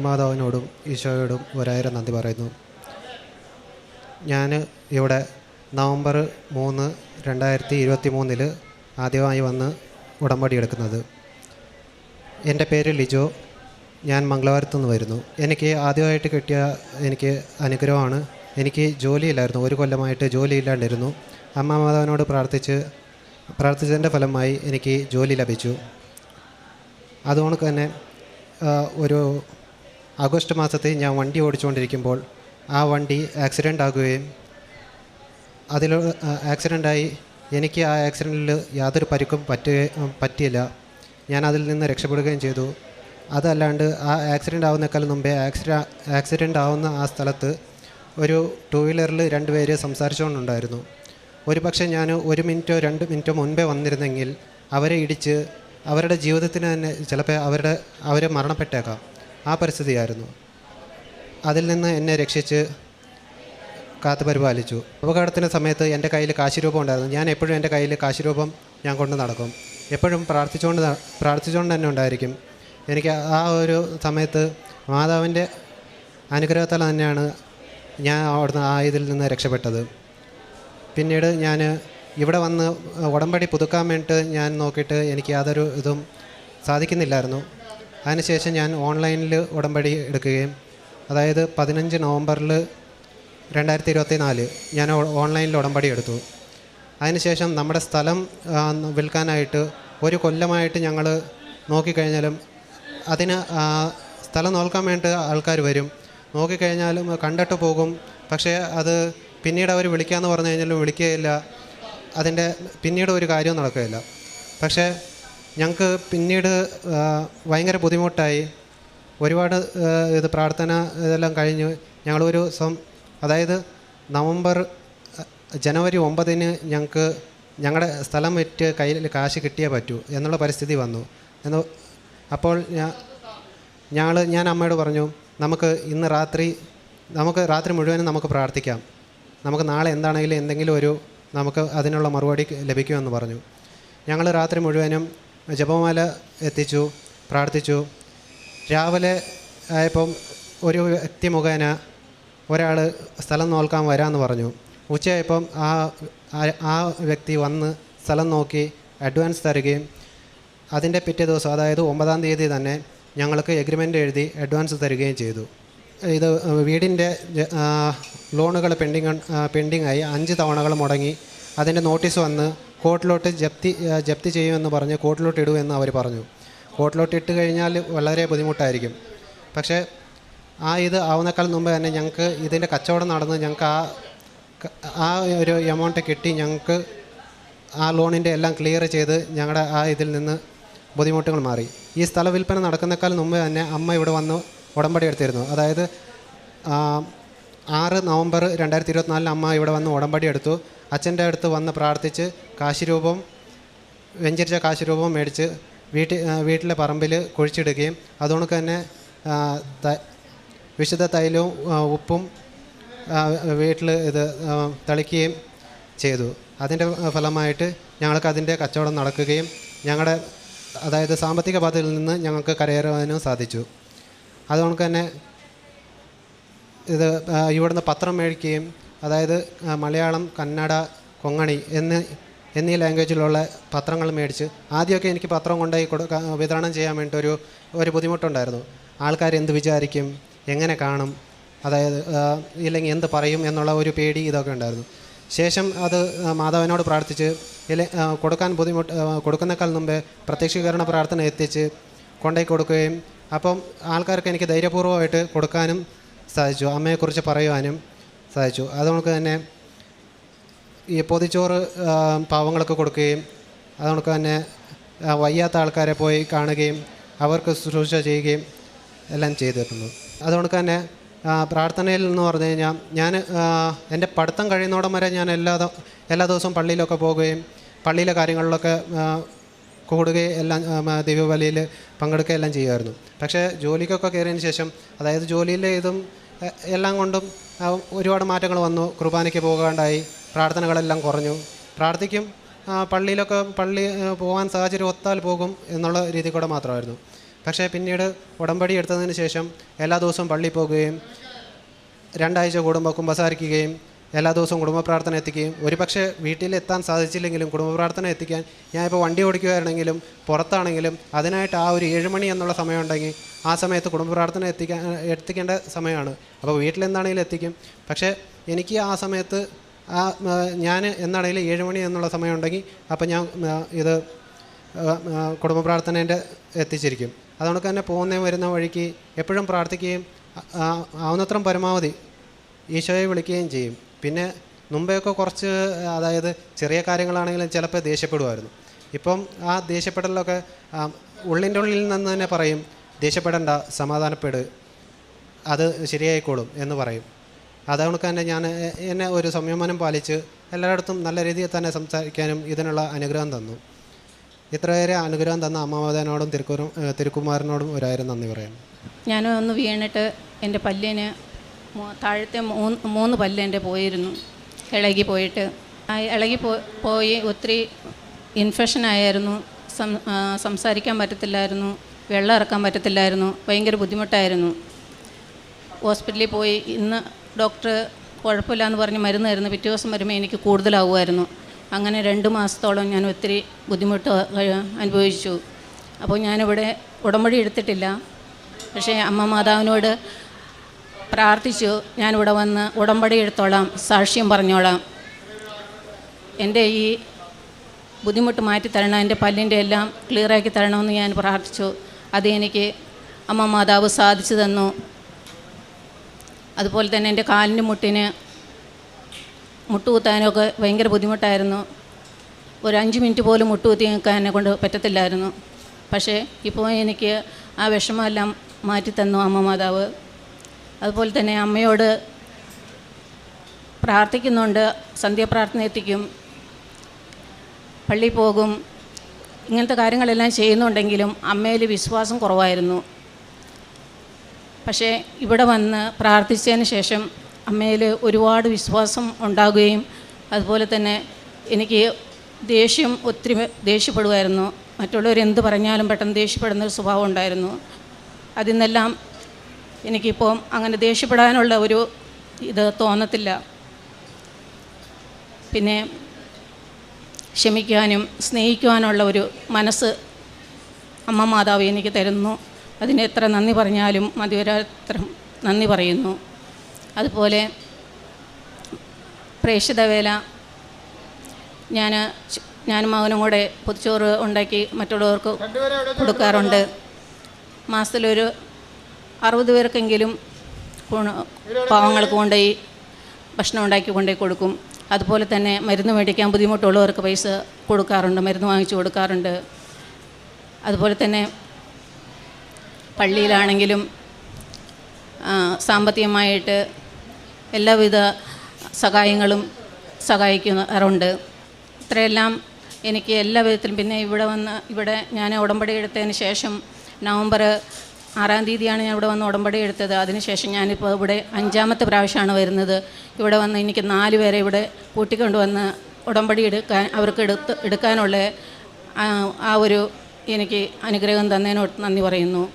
മാതാവിനോടും ഈശോയോടും ഒരായിരം നന്ദി പറയുന്നു. ഞാൻ ഇവിടെ നവംബർ മൂന്ന് രണ്ടായിരത്തി ഇരുപത്തി മൂന്നിൽ ആദ്യമായി വന്ന് ഉടമ്പടി എടുക്കുന്നത്. എന്റെ പേര് ലിജോ. ഞാൻ മംഗളവാരത്തു നിന്ന് വരുന്നു. എനിക്ക് ആദ്യമായിട്ട് കിട്ടിയ എനിക്ക് അനുഗ്രഹമാണ്. എനിക്ക് ജോലിയില്ലായിരുന്നു. ഒരു കൊല്ലമായിട്ട് ജോലിയില്ലാണ്ടിരുന്നു. അമ്മ മാതാവിനോട് പ്രാർത്ഥിച്ച് പ്രാർത്ഥിച്ചതിന്റെ ഫലമായി എനിക്ക് ജോലി ലഭിച്ചു. അതുകൊണ്ട് തന്നെ ഒരു ആഗസ്റ്റ് മാസത്തിൽ ഞാൻ വണ്ടി ഓടിച്ചുകൊണ്ടിരിക്കുമ്പോൾ ആ വണ്ടി ആക്സിഡന്റ് ആകുകയും അതിൽ ആക്സിഡന്റായി എനിക്ക് ആ ആക്സിഡന്റിൽ യാതൊരു പരിക്കും പറ്റുക പറ്റിയില്ല. ഞാൻ അതിൽ നിന്ന് രക്ഷപ്പെടുകയും ചെയ്തു. അതല്ലാണ്ട് ആ ആക്സിഡന്റ് ആവുന്നേക്കാൾ മുമ്പേ ആക്സിഡ ആക്സിഡന്റ് ആവുന്ന ആ സ്ഥലത്ത് ഒരു ടൂ വീലറിൽ രണ്ട് പേര് സംസാരിച്ചുകൊണ്ടുണ്ടായിരുന്നു. ഒരു പക്ഷേ ഞാൻ ഒരു മിനിറ്റോ രണ്ട് മിനിറ്റോ മുൻപേ വന്നിരുന്നെങ്കിൽ അവരെ ഇടിച്ച് അവരുടെ ജീവിതത്തിന് തന്നെ ചിലപ്പോൾ അവരുടെ അവർ മരണപ്പെട്ടേക്കാം. ആ പരിസ്ഥിതിയായിരുന്നു. അതിൽ നിന്ന് എന്നെ രക്ഷിച്ച് കാത്തു പരിപാലിച്ചു. അപകടത്തിന്റെ സമയത്ത് എന്റെ കയ്യിൽ കാശിരൂപം ഉണ്ടായിരുന്നു. ഞാൻ എപ്പോഴും എന്റെ കയ്യിൽ കാശിരൂപം ഞാൻ കൊണ്ട് നടക്കും. എപ്പോഴും പ്രാർത്ഥിച്ചുകൊണ്ട് പ്രാർത്ഥിച്ചുകൊണ്ട് തന്നെ ഉണ്ടായിരിക്കും. എനിക്ക് ആ ഒരു സമയത്ത് മാതാവിന്റെ അനുഗ്രഹത്താൽ തന്നെയാണ് ഞാൻ അവിടുന്ന് ആ ഇതിൽ നിന്ന് രക്ഷപ്പെട്ടത്. പിന്നീട് ഞാൻ ഇവിടെ വന്ന് ഉടമ്പടി പുതുക്കാൻ വേണ്ടിയിട്ട് ഞാൻ നോക്കിയിട്ട് എനിക്ക് യാതൊരു ഇതും സാധിക്കുന്നില്ലായിരുന്നു. അതിനുശേഷം ഞാൻ ഓൺലൈനിൽ ഉടമ്പടി എടുക്കുകയും അതായത് പതിനഞ്ച് നവംബറിൽ രണ്ടായിരത്തി ഇരുപത്തി നാല് ഞാൻ ഓൺലൈനിൽ ഉടമ്പടി എടുത്തു. അതിനുശേഷം നമ്മുടെ സ്ഥലം വിൽക്കാനായിട്ട് ഒരു കൊല്ലമായിട്ട് ഞങ്ങൾ നോക്കിക്കഴിഞ്ഞാലും അതിന് സ്ഥലം നോക്കാൻ വേണ്ടി ആൾക്കാർ വരും. നോക്കിക്കഴിഞ്ഞാലും കണ്ടിട്ട് പോകും. പക്ഷേ അത് പിന്നീട് അവർ വിളിക്കാമെന്ന് പറഞ്ഞു കഴിഞ്ഞാലും വിളിക്കുകയില്ല. അതിന്റെ പിന്നീട് ഒരു കാര്യവും നടക്കുകയില്ല. പക്ഷേ ഞങ്ങൾക്ക് പിന്നീട് ഭയങ്കര ബുദ്ധിമുട്ടായി. ഒരുപാട് ഇത് പ്രാർത്ഥന ഇതെല്ലാം കഴിഞ്ഞു ഞങ്ങളൊരു ദിവസം അതായത് നവംബർ ജനുവരി ഒമ്പതിന് ഞങ്ങൾക്ക് ഞങ്ങളുടെ സ്ഥലം വിറ്റ് കയ്യിൽ കാശ് കിട്ടിയേ പറ്റൂ എന്നുള്ള പരിസ്ഥിതി വന്നു. എന്ന് അപ്പോൾ ഞങ്ങൾ ഞാൻ അമ്മയോട് പറഞ്ഞു നമുക്ക് ഇന്ന് രാത്രി നമുക്ക് രാത്രി മുഴുവനും നമുക്ക് പ്രാർത്ഥിക്കാം. നമുക്ക് നാളെ എന്താണെങ്കിലും എന്തെങ്കിലും ഒരു നമുക്ക് അതിനുള്ള മറുപടി ലഭിക്കുമെന്ന് പറഞ്ഞു. ഞങ്ങൾ രാത്രി മുഴുവനും ജപമാല എത്തിച്ചു പ്രാർത്ഥിച്ചു. രാവിലെ ആയപ്പം ഒരു വ്യക്തി മുഖേന ഒരാൾ സ്ഥലം നോക്കാൻ വരാമെന്ന് പറഞ്ഞു. ഉച്ചയായപ്പം ആ ആ- വ്യക്തി വന്ന് സ്ഥലം നോക്കി അഡ്വാൻസ് തരികയും അതിന്റെ പിറ്റേ ദിവസം അതായത് ഒമ്പതാം തീയതി തന്നെ ഞങ്ങൾക്ക് എഗ്രിമെന്റ് എഴുതി അഡ്വാൻസ് തരികയും ചെയ്തു. ഇത് വീടിന്റെ ലോണുകൾ പെൻഡിങ് പെൻഡിങ് ആയി അഞ്ച് തവണകൾ മുടങ്ങി. അതിന്റെ നോട്ടീസ് വന്ന് കോർട്ടിലോട്ട് ജപ്തി ജപ്തി ചെയ്യുമെന്ന് പറഞ്ഞ് കോട്ടിലോട്ട് ഇടുമെന്ന് അവർ പറഞ്ഞു. കോട്ടിലോട്ട് ഇട്ട് കഴിഞ്ഞാൽ വളരെ ബുദ്ധിമുട്ടായിരിക്കും. പക്ഷേ ആ ഇത് ആവുന്നേക്കാൾ മുമ്പ് തന്നെ ഞങ്ങൾക്ക് ഇതിന്റെ കച്ചവടം നടന്ന് ഞങ്ങൾക്ക് ആ ആ ഒരു എമൗണ്ട് കിട്ടി ഞങ്ങൾക്ക് ആ ലോണിന്റെ എല്ലാം ക്ലിയർ ചെയ്ത് ഞങ്ങളുടെ ആ ഇതിൽ നിന്ന് ബുദ്ധിമുട്ടുകൾ മാറി. ഈ സ്ഥല വിൽപ്പന നടക്കുന്നേക്കാൾ മുമ്പ് തന്നെ അമ്മ ഇവിടെ വന്ന് ഉടമ്പടി എടുത്തിരുന്നു. അതായത് ആറ് നവംബർ രണ്ടായിരത്തി ഇരുപത്തിനാലിന് അമ്മ ഇവിടെ വന്ന് ഉടമ്പടി എടുത്തു. അച്ഛന്റെ അടുത്ത് വന്ന് പ്രാർത്ഥിച്ച് കാശിരൂപം വെഞ്ചരിച്ച കാശിരൂപം മേടിച്ച് വീട്ടിൽ വീട്ടിലെ പറമ്പിൽ കുഴിച്ചിടുകയും അതുകൊണ്ട് തന്നെ വിശുദ്ധ തൈലവും ഉപ്പും വീട്ടിൽ ഇത് തളിക്കുകയും ചെയ്തു. അതിന്റെ ഫലമായിട്ട് ഞങ്ങൾക്ക് അതിന്റെ കച്ചവടം നടക്കുകയും ഞങ്ങളുടെ അതായത് സാമ്പത്തിക പാതയിൽ നിന്ന് ഞങ്ങൾക്ക് കരയേറുവാനും സാധിച്ചു. അതുകൊണ്ട് തന്നെ ഇത് ഇവിടുന്ന് പത്രം മേടിക്കുകയും അതായത് മലയാളം കന്നഡ കൊങ്ങണി എന്ന് എന്നീ ലാംഗ്വേജിലുള്ള പത്രങ്ങൾ മേടിച്ച് ആദ്യമൊക്കെ എനിക്ക് പത്രം കൊണ്ടുപോയി കൊടുക്കാൻ വിതരണം ചെയ്യാൻ വേണ്ടി ഒരു ഒരു ബുദ്ധിമുട്ടുണ്ടായിരുന്നു. ആൾക്കാർ എന്ത് വിചാരിക്കും എങ്ങനെ കാണും അതായത് ഇല്ലെങ്കിൽ എന്ത് പറയും എന്നുള്ള ഒരു പേടി ഇതൊക്കെ ഉണ്ടായിരുന്നു. ശേഷം അത് മാധവനോട് പ്രാർത്ഥിച്ച് ഇല്ലെ കൊടുക്കാൻ ബുദ്ധിമുട്ട് കൊടുക്കുന്നേക്കാൾ മുമ്പേ പ്രത്യക്ഷീകരണ പ്രാർത്ഥന എത്തിച്ച് കൊണ്ടുപോയി കൊടുക്കുകയും അപ്പം ആൾക്കാർക്ക് എനിക്ക് ധൈര്യപൂർവമായിട്ട് കൊടുക്കാനും സാധിച്ചു. അമ്മയെക്കുറിച്ച് പറയുവാനും സാധിച്ചു അതുകൊണ്ട് തന്നെ ഈ പൊതിച്ചോറ് പാവങ്ങളൊക്കെ കൊടുക്കുകയും അതുകൊണ്ട് തന്നെ വയ്യാത്ത ആൾക്കാരെ പോയി കാണുകയും അവർക്ക് ശുശ്രൂഷ ചെയ്യുകയും എല്ലാം ചെയ്തിട്ടുണ്ട് അതുകൊണ്ട് തന്നെ പ്രാർത്ഥനയിൽ എന്ന് പറഞ്ഞു കഴിഞ്ഞാൽ ഞാൻ എന്റെ പഠിത്തം കഴിയുന്നോടം വരെ ഞാൻ എല്ലാ എല്ലാ ദിവസവും പള്ളിയിലൊക്കെ പോവുകയും പള്ളിയിലെ കാര്യങ്ങളിലൊക്കെ കൂടുകയും എല്ലാം ദിവ്യബലിയിൽ പങ്കെടുക്കുകയും എല്ലാം ചെയ്യുമായിരുന്നു. പക്ഷേ ജോലിക്കൊക്കെ കയറിയതിന് ശേഷം അതായത് ജോലിയിലെ ഇതും എല്ലാം കൊണ്ടും ഒരുപാട് മാറ്റങ്ങൾ വന്നു. കുർബാനയ്ക്ക് പോകാണ്ടായി. പ്രാർത്ഥനകളെല്ലാം കുറഞ്ഞു. പ്രാർത്ഥിക്കും പള്ളിയിലൊക്കെ പള്ളി പോകാൻ സാഹചര്യം ഒത്താൽ പോകും എന്നുള്ള രീതി കൂടെ മാത്രമായിരുന്നു. പക്ഷേ പിന്നീട് ഉടമ്പടി എടുത്തതിന് ശേഷം എല്ലാ ദിവസവും പള്ളിയിൽ പോകുകയും രണ്ടാഴ്ച കൂടുമ്പോൾ കുമ്പസാരിക്കുകയും എല്ലാ ദിവസവും കുടുംബ പ്രാർത്ഥന എത്തിക്കുകയും ഒരു പക്ഷേ വീട്ടിലെത്താൻ സാധിച്ചില്ലെങ്കിലും കുടുംബ പ്രാർത്ഥന എത്തിക്കാൻ ഞാൻ ഇപ്പോൾ വണ്ടി ഓടിക്കുകയാണെങ്കിലും പുറത്താണെങ്കിലും അതിനായിട്ട് ആ ഒരു ഏഴ് മണി എന്നുള്ള സമയം ഉണ്ടെങ്കിൽ ആ സമയത്ത് കുടുംബ പ്രാർത്ഥന എത്തിക്കാൻ എത്തിക്കേണ്ട സമയമാണ്. അപ്പോൾ വീട്ടിലെന്താണെങ്കിലും എത്തിക്കും. പക്ഷേ എനിക്ക് ആ സമയത്ത് ആ ഞാൻ എന്നാണെങ്കിലും ഏഴ് മണി എന്നുള്ള സമയം ഉണ്ടെങ്കിൽ അപ്പോൾ ഞാൻ ഇത് കുടുംബ പ്രാർത്ഥനേന്റെ എത്തിച്ചിരിക്കും. അതുകൊണ്ട് തന്നെ പോകുന്നതും വരുന്ന വഴിക്ക് എപ്പോഴും പ്രാർത്ഥിക്കുകയും ആവുന്നത്രം പരമാവധി ഈശോയെ വിളിക്കുകയും ചെയ്യും. പിന്നെ മുമ്പെയൊക്കെ കുറച്ച് അതായത് ചെറിയ കാര്യങ്ങളാണെങ്കിലും ചിലപ്പോൾ ദേഷ്യപ്പെടുമായിരുന്നു. ഇപ്പം ആ ദേഷ്യപ്പെടലൊക്കെ ഉള്ളിന്റെ ഉള്ളിൽ നിന്ന് തന്നെ പറയും ദേഷ്യപ്പെടേണ്ട സമാധാനപ്പെട് അത് ശരിയായിക്കോളും എന്ന് പറയും. അതുകൊണ്ട് തന്നെ ഞാൻ എന്നെ ഒരു സംയമനം പാലിച്ച് എല്ലായിടത്തും നല്ല രീതിയിൽ തന്നെ സംസാരിക്കാനും ഇതിനുള്ള അനുഗ്രഹം തന്നു. ഇത്രയേറെ അനുഗ്രഹം തന്ന അമ്മാവതനോടും തിരുക്കുറും തിരുക്കുമാരനോടും ഒരായിരം നന്ദി പറയാം ഞാൻ ഒന്ന് വീണിട്ട് എന്റെ പല്ലിന് താഴത്തെ മൂന്ന് മൂന്ന് പല്ല് എന്റെ പോയിരുന്നു. ഇളകി പോയിട്ട്. ഇളകി പോയി ഒത്തിരി ഇൻഫെക്ഷൻ ആയിരുന്നു. സംസാരിക്കാൻ പറ്റത്തില്ലായിരുന്നു. വെള്ളം ഇറക്കാൻ പറ്റത്തില്ലായിരുന്നു. ഭയങ്കര ബുദ്ധിമുട്ടായിരുന്നു. ഹോസ്പിറ്റലിൽ പോയി ഇന്ന് ഡോക്ടർ കുഴപ്പമില്ല എന്ന് പറഞ്ഞ് മരുന്ന് തരുന്നു പിറ്റേ ദിവസം വരുമ്പോൾ എനിക്ക് കൂടുതലാവുമായിരുന്നു. അങ്ങനെ രണ്ട് മാസത്തോളം ഞാൻ ഒത്തിരി ബുദ്ധിമുട്ട് അനുഭവിച്ചു. അപ്പോൾ ഞാനിവിടെ ഉടമ്പടി എടുത്തിട്ടില്ല. പക്ഷേ അമ്മ മാതാവിനോട് പ്രാർത്ഥിച്ചു. ഞാനിവിടെ വന്ന് ഉടമ്പടി എടുത്തോളാം. സാക്ഷ്യം പറഞ്ഞോളാം. എന്റെ ഈ ബുദ്ധിമുട്ട് മാറ്റി തരണം എന്റെ പല്ലിന്റെ എല്ലാം ക്ലിയറാക്കി തരണമെന്ന് ഞാൻ പ്രാർത്ഥിച്ചു. അത് എനിക്ക് അമ്മ മാതാവ് സാധിച്ചു തന്നു. അതുപോലെ തന്നെ എന്റെ കാലിന്റെ മുട്ടിന് മുട്ടുകുത്താനൊക്കെ ഭയങ്കര ബുദ്ധിമുട്ടായിരുന്നു. ഒരു അഞ്ച് മിനിറ്റ് പോലും മുട്ടുകുത്തി നിൽക്കാൻ എന്നെ കൊണ്ട് പറ്റത്തില്ലായിരുന്നു. പക്ഷേ ഇപ്പോൾ എനിക്ക് ആ വിഷമമെല്ലാം മാറ്റി തന്നു അമ്മ മാതാവ്. അതുപോലെ തന്നെ അമ്മയോട് പ്രാർത്ഥിക്കുന്നുണ്ട് സന്ധ്യാപ്രാർത്ഥന എത്തിക്കും പള്ളിയിൽ പോകും. ഇങ്ങനത്തെ കാര്യങ്ങളെല്ലാം ചെയ്യുന്നുണ്ടെങ്കിലും അമ്മയിൽ വിശ്വാസം കുറവായിരുന്നു. പക്ഷേ ഇവിടെ വന്ന് പ്രാർത്ഥിച്ചതിന് ശേഷം അമ്മയിൽ ഒരുപാട് വിശ്വാസം ഉണ്ടാകുകയും അതുപോലെ തന്നെ എനിക്ക് ദേഷ്യം ഒത്തിരി ദേഷ്യപ്പെടുമായിരുന്നു മറ്റുള്ളവർ എന്ത് പറഞ്ഞാലും പെട്ടെന്ന് ദേഷ്യപ്പെടുന്ന ഒരു സ്വഭാവം ഉണ്ടായിരുന്നു. അതിൽ നിന്നെല്ലാം എനിക്കിപ്പോൾ അങ്ങനെ ദേഷ്യപ്പെടാനുള്ള ഒരു ഇത് തോന്നത്തില്ല. പിന്നെ ക്ഷമിക്കാനും സ്നേഹിക്കുവാനുള്ള ഒരു മനസ്സ് അമ്മ മാതാവ് എനിക്ക് തരുന്നു. അതിന് എത്ര നന്ദി പറഞ്ഞാലും മതിവരാത്ര നന്ദി പറയുന്നു. അതുപോലെ പ്രേക്ഷിത വേല ഞാൻ ഞാനും മകനും കൂടെ പൊതിച്ചോറ് ഉണ്ടാക്കി മറ്റുള്ളവർക്ക് കൊടുക്കാറുണ്ട്. മാസത്തിലൊരു അറുപത് പേർക്കെങ്കിലും പാവങ്ങൾക്ക് കൊണ്ടുപോയി ഭക്ഷണം ഉണ്ടാക്കി കൊണ്ടുപോയി കൊടുക്കും. അതുപോലെ തന്നെ മരുന്ന് മേടിക്കാൻ ബുദ്ധിമുട്ടുള്ളവർക്ക് പൈസ കൊടുക്കാറുണ്ട് മരുന്ന് വാങ്ങിച്ചു കൊടുക്കാറുണ്ട്. അതുപോലെ തന്നെ പള്ളിയിലാണെങ്കിലും സാമ്പത്തികമായിട്ട് എല്ലാവിധ സഹായങ്ങളും സഹായിക്കാറുണ്ട്. ഇത്രയെല്ലാം എനിക്ക് എല്ലാ വിധത്തിലും പിന്നെ ഇവിടെ വന്ന് ഇവിടെ ഞാൻ ഉടമ്പടി എടുത്തതിന് ശേഷം നവംബർ ആറാം തീയതിയാണ് ഞാൻ ഇവിടെ വന്ന് ഉടമ്പടി എടുത്തത്. അതിനുശേഷം ഞാനിപ്പോൾ ഇവിടെ അഞ്ചാമത്തെ പ്രാവശ്യമാണ് വരുന്നത്. ഇവിടെ വന്ന് എനിക്ക് നാല് പേരെ ഇവിടെ കൂട്ടിക്കൊണ്ടുവന്ന് ഉടമ്പടി എടുക്കാൻ അവർക്ക് എടുത്ത് എടുക്കാനുള്ള ആ- ഒരു എനിക്ക് അനുഗ്രഹം തന്നതിനോട് നന്ദി പറയുന്നു.